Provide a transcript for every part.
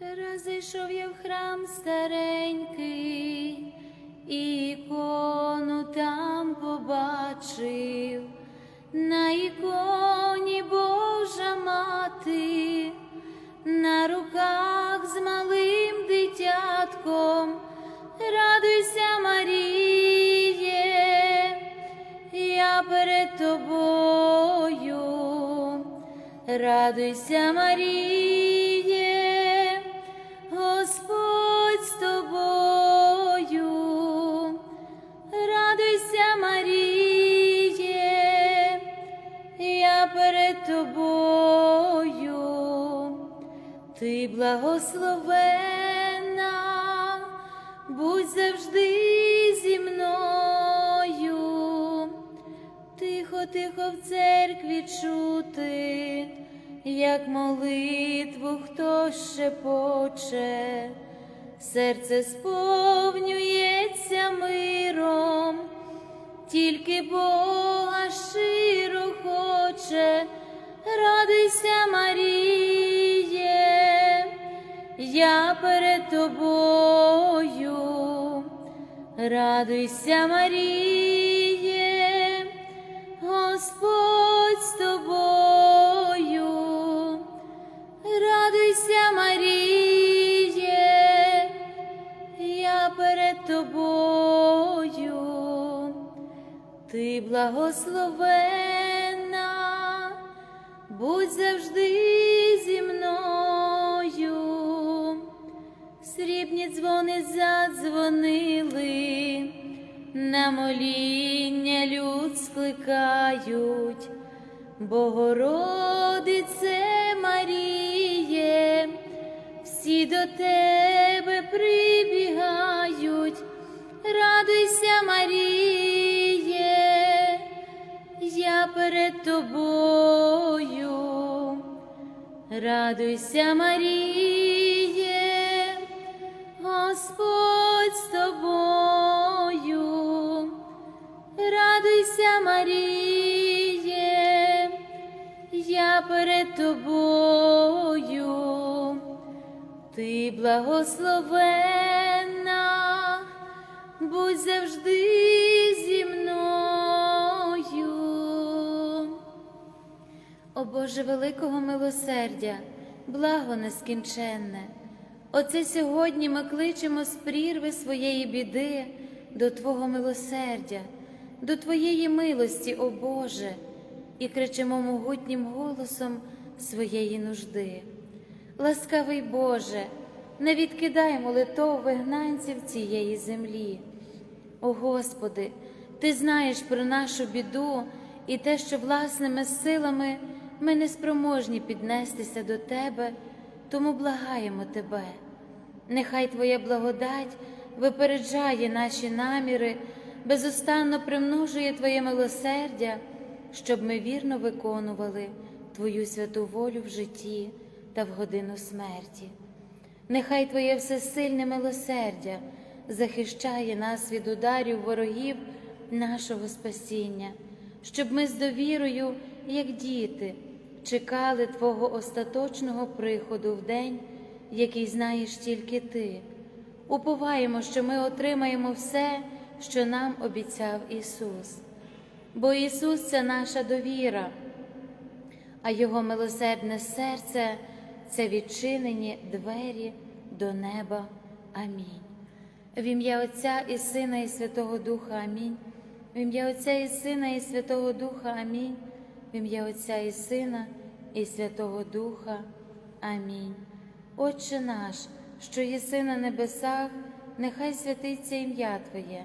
Раз зайшов я в храм старенький, ікону там побачив, на іконі Божа мати, на руках з малим дитятком, радуйся, Маріє, я перед тобою, радуйся, Маріє, благословена, будь завжди зі мною. Тихо, тихо в церкві чути, як молитву хто шепоче, серце сповнюється миром, тільки Бога щиро хоче, радуйся, я перед тобою, радуйся, Маріє, Господь з тобою, радуйся, Маріє, я перед тобою, ти благословена, будь завжди Срібні дзвони задзвонили, на моління люд скликають, Богородице Маріє, всі до тебе прибігають, радуйся, Маріє, я перед тобою, радуйся, Маріє, Маріє, я перед тобою, ти благословена, будь завжди зі мною. О Боже великого милосердя, благо нескінченне. Оце сьогодні ми кличемо з прірви своєї біди до Твого милосердя, до Твоєї милості, о Боже, і кричимо могутнім голосом своєї нужди. Ласкавий Боже, не відкидай молитов вигнанців цієї землі. О Господи, Ти знаєш про нашу біду і те, що власними силами ми не спроможні піднестися до Тебе, тому благаємо Тебе. Нехай Твоя благодать випереджає наші наміри, безустанно примножує Твоє милосердя, щоб ми вірно виконували Твою святу волю в житті та в годину смерті. Нехай Твоє всесильне милосердя захищає нас від ударів ворогів нашого спасіння, щоб ми з довірою, як діти, чекали Твого остаточного приходу в день, який знаєш тільки Ти. Уповаємо, що ми отримаємо все, що нам обіцяв Ісус. Бо Ісус це наша довіра, а Його милосердне серце це відчинені двері до неба. Амінь. В ім'я Отця і Сина, і Святого Духа Амінь. В ім'я Отця і Сина, і Святого Духа Амінь. В ім'я Отця і Сина, і Святого Духа. Амінь. Отче наш, що єси на небесах, нехай святиться ім'я Твоє,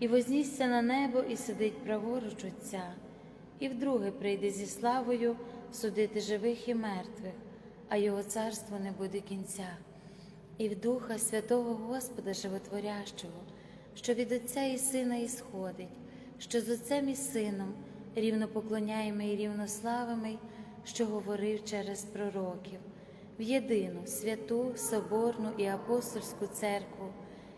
і вознісся на небо, і сидить праворуч Отця, і вдруге прийде зі славою судити живих і мертвих, а його царство не буде кінця, і в Духа Святого Господа Животворящого що від Отця і Сина ісходить, що з Отцем і Сином рівно поклоняємо і рівно славимо, що говорив через пророків, в єдину святу, соборну і апостольську церкву,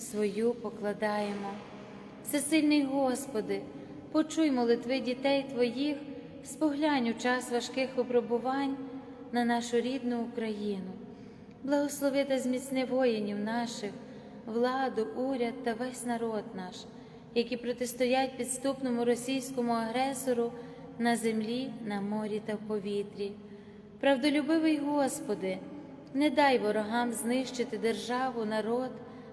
свою покладаємо. Всесильний Господи, почуй молитви дітей Твоїх, споглянь у час важких випробувань на нашу рідну Україну, благослови та зміцни воїнів наших, владу, уряд та весь народ наш, які протистоять підступному російському агресору на землі, на морі та в повітрі. Правдолюбивий Господи, не дай ворогам знищити державу, народ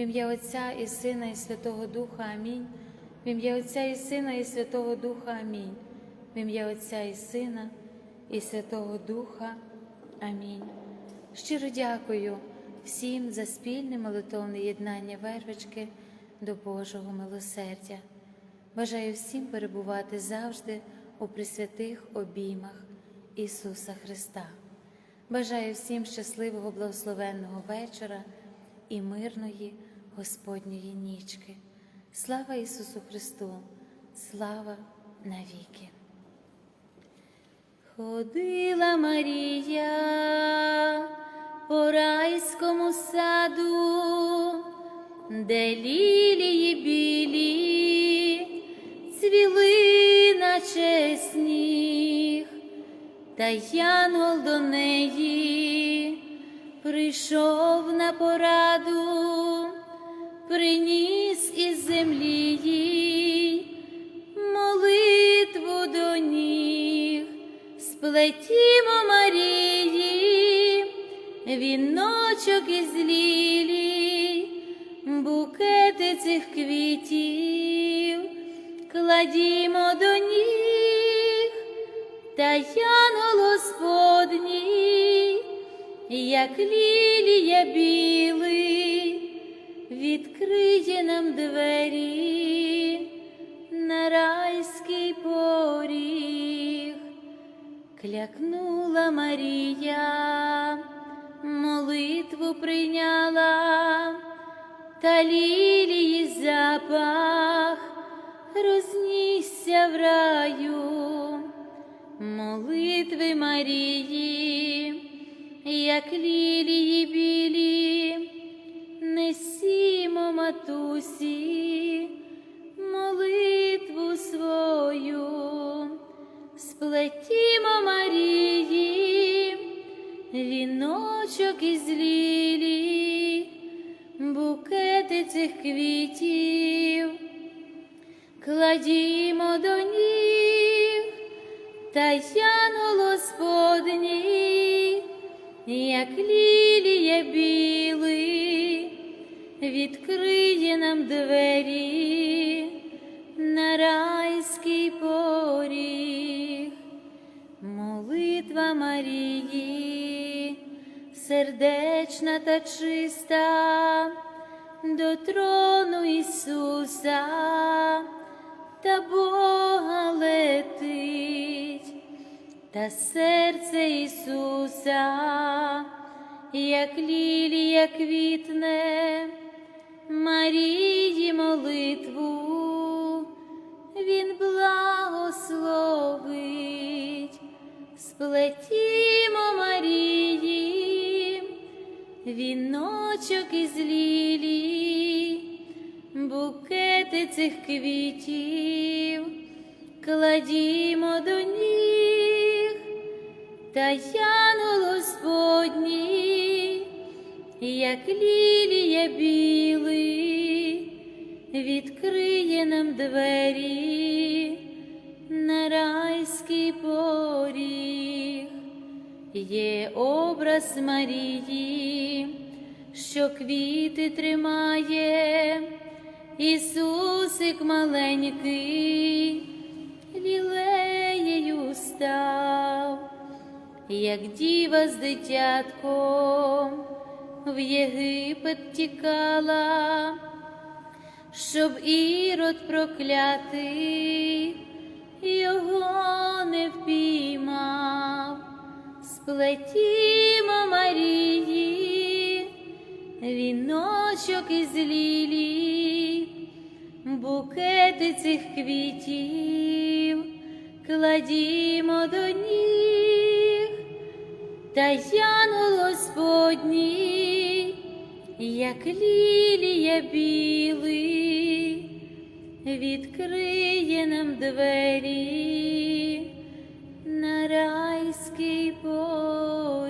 В ім'я Отця і Сина, і Святого Духа Амінь. В ім'я Отця і Сина, і Святого Духа Амінь. В ім'я Отця і Сина, і Святого Духа. Амінь. Щиро дякую всім за спільне молитовне єднання вервички до Божого милосердя. Бажаю всім перебувати завжди у присвятих обіймах Ісуса Христа. Бажаю всім щасливого благословенного вечора і мирної Господньої нічки. Слава Ісусу Христу! Слава навіки! Ходила Марія по райському саду, де лілії білі цвіли наче сніг, та янгол до неї прийшов на пораду, приніс із землі їй молитву до ніг, сплетімо Марії, віночок із лілій, букети цих квітів, кладімо до ніг, та янгол Господній, як лілія білий, відкриє нам двері на райський поріг. Клякнула Марія, молитву прийняла, та лілії запах рознісся в раю, молитви Марії, як лілії білі, матусі молитву свою, сплетімо Марії, віночок із лілій, букети цих квітів, кладімо до ніг, та янгол Господній, як лілія білий, відкриє нам двері на райський поріг, молитва Марії, сердечна та чиста, до трону Ісуса та Бога летить, та серце Ісуса, як лілія квітне. Марії молитву. Він благословить, сплетімо Марії, віночок із лілій, букети цих квітів, кладімо до ніг, та янгол як лілія білий, відкриє нам двері на райський поріг, є образ Марії, що квіти тримає, Ісусик маленький, лілеєю став, як діва з дитятком в Єгипет тікала, щоб ірод проклятий його не впіймав, сплетімо Марії, віночок із лілій, букети цих квітів, кладімо до ніг, та янгол Господній, як лілія білий, відкриє нам двері на райський бой.